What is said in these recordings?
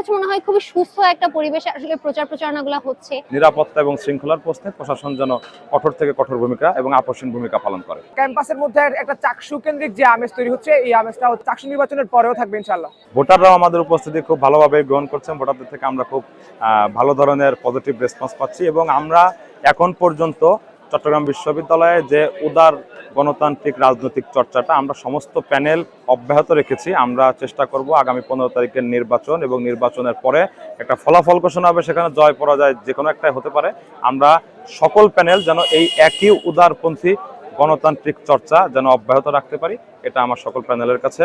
কাছে মনে হয় খুবই সুস্থ একটা পরিবেশে আসলে প্রচার প্রচারণাগুলো হচ্ছে। নিরাপত্তা এবং শৃঙ্খলার প্রশ্নে প্রশাসন যেন কঠোর থেকে কঠোর ভূমিকা এবং আপসীন ভূমিকা পালন করে। ক্যাম্পাসের মধ্যে একটা চাকসু কেন্দ্রিক যে আমেজ তৈরি হচ্ছে এই আমেজটা চাকসু নির্বাচনের পরেও থাকবে ইনশাল্লাহ ভোটাররাও আমাদের উপস্থিতি খুব ভালোভাবে গ্রহণ করছেন। ভোটারদের থেকে আমরা খুব ভালো ধরনের পজিটিভ রেসপন্স পাচ্ছি এবং আমরা এখন পর্যন্ত চট্টগ্রাম বিশ্ববিদ্যালয়ে যে উদার গণতান্ত্রিক রাজনৈতিক চর্চাটা আমরা সমস্ত প্যানেল অব্যাহত রেখেছি। আমরা চেষ্টা করব আগামী পনেরো তারিখের নির্বাচন এবং নির্বাচনের পরে একটা ফলাফল ঘোষণা হবে, সেখানে জয় পরাজয় যে কোনো একটাই হতে পারে। আমরা সকল প্যানেল যেন এই একই উদারপন্থী গণতান্ত্রিক চর্চা যেন অব্যাহত রাখতে পারি, এটা আমার সকল প্যানেলের কাছে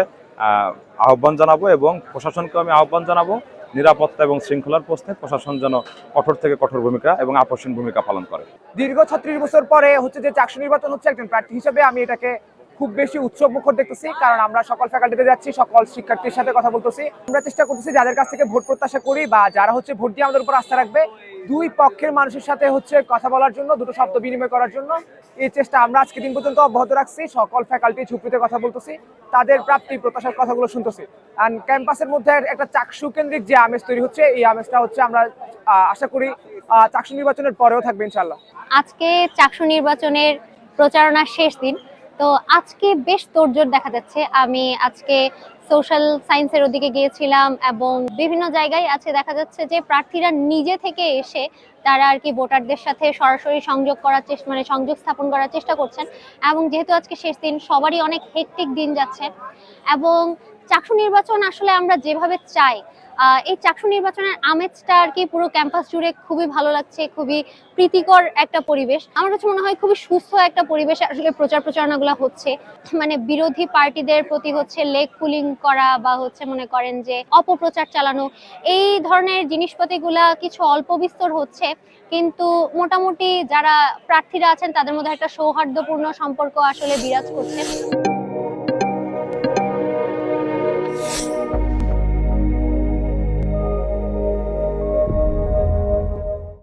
আহ্বান জানাব এবং প্রশাসনকে আমি আহ্বান জানাব। নিরাপত্তা এবং শৃঙ্খলার প্রশ্নে প্রশাসন যেন কঠোর থেকে কঠোর ভূমিকা এবং আপসীন ভূমিকা পালন করে। দীর্ঘ ছত্রিশ বছর পরে হচ্ছে যে চাকরি নির্বাচন হচ্ছে একজন প্রার্থী হিসেবে আমি এটাকে খুব বেশি উৎসব মুখর দেখতেছি, কারণ আমরা সকল ফ্যাকাল্টিতে যাচ্ছি, সকল শিক্ষার্থীর সাথে কথা বলতেছি। আমরা চেষ্টা করতেছি যাদের কাছ থেকে ভোট প্রত্যাশা করি বা যারা হচ্ছে ভোট দিয়ে আমাদের উপর আস্থা রাখবে, দুই পক্ষের মানুষের সাথে হচ্ছে কথা বলার জন্য, দুটো শব্দ বিনিময় করার জন্য। এই চেষ্টা আমরা আজকে দিন পর্যন্ত অব্যাহত রাখছি, সকল ফ্যাকাল্টি ঝুঁকিতে কথা বলতেছি, তাদের প্রাপ্তি প্রত্যাশার কথাগুলো শুনতেছি। অ্যান্ড ক্যাম্পাসের মধ্যে একটা চাকসু কেন্দ্রিক যে আমেজ তৈরি হচ্ছে, এই আমেজটা হচ্ছে আমরা আশা করি চাকসু নির্বাচনের পরেও থাকবে ইনশাল্লাহ আজকে চাকসু নির্বাচনের প্রচারণার শেষ দিন। তো আজকে বেশ তোড়জোড় দেখা যাচ্ছে। আমি আজকে সোশ্যাল সায়েন্সের ওদিকে গিয়েছিলাম এবং বিভিন্ন জায়গায় আছে দেখা যাচ্ছে যে প্রার্থীরা নিজে থেকে এসে তারা আর কি ভোটারদের সাথে সরাসরি সংযোগ করার চেষ্টা মানে সংযোগ স্থাপন করার চেষ্টা করছেন এবং যেহেতু আজকে শেষ দিন, সবারই অনেক হেকটিক দিন যাচ্ছে এবং চাকসু নির্বাচন আসলে আমরা যেভাবে চাই এই চাকসু নির্বাচনের আমেজটা আর কি পুরো ক্যাম্পাস জুড়ে খুবই ভালো লাগছে, খুবই প্রীতিকর একটা পরিবেশ। আমার কাছে মনে হয় খুবই সুস্থ একটা পরিবেশ আসলে প্রচার প্রচারণাগুলো হচ্ছে। মানে বিরোধী পার্টিদের প্রতি হচ্ছে লেগ পুলিং করা বা হচ্ছে মনে করেন যে অপপ্রচার চালানো, এই ধরনের জিনিসপাতিগুলা কিছু অল্প বিস্তর হচ্ছে। কিন্তু মোটামুটি যারা প্রার্থীরা আছেন, তাদের মধ্যে একটা সৌহার্দ্যপূর্ণ সম্পর্ক আসলে বিরাজ করছে।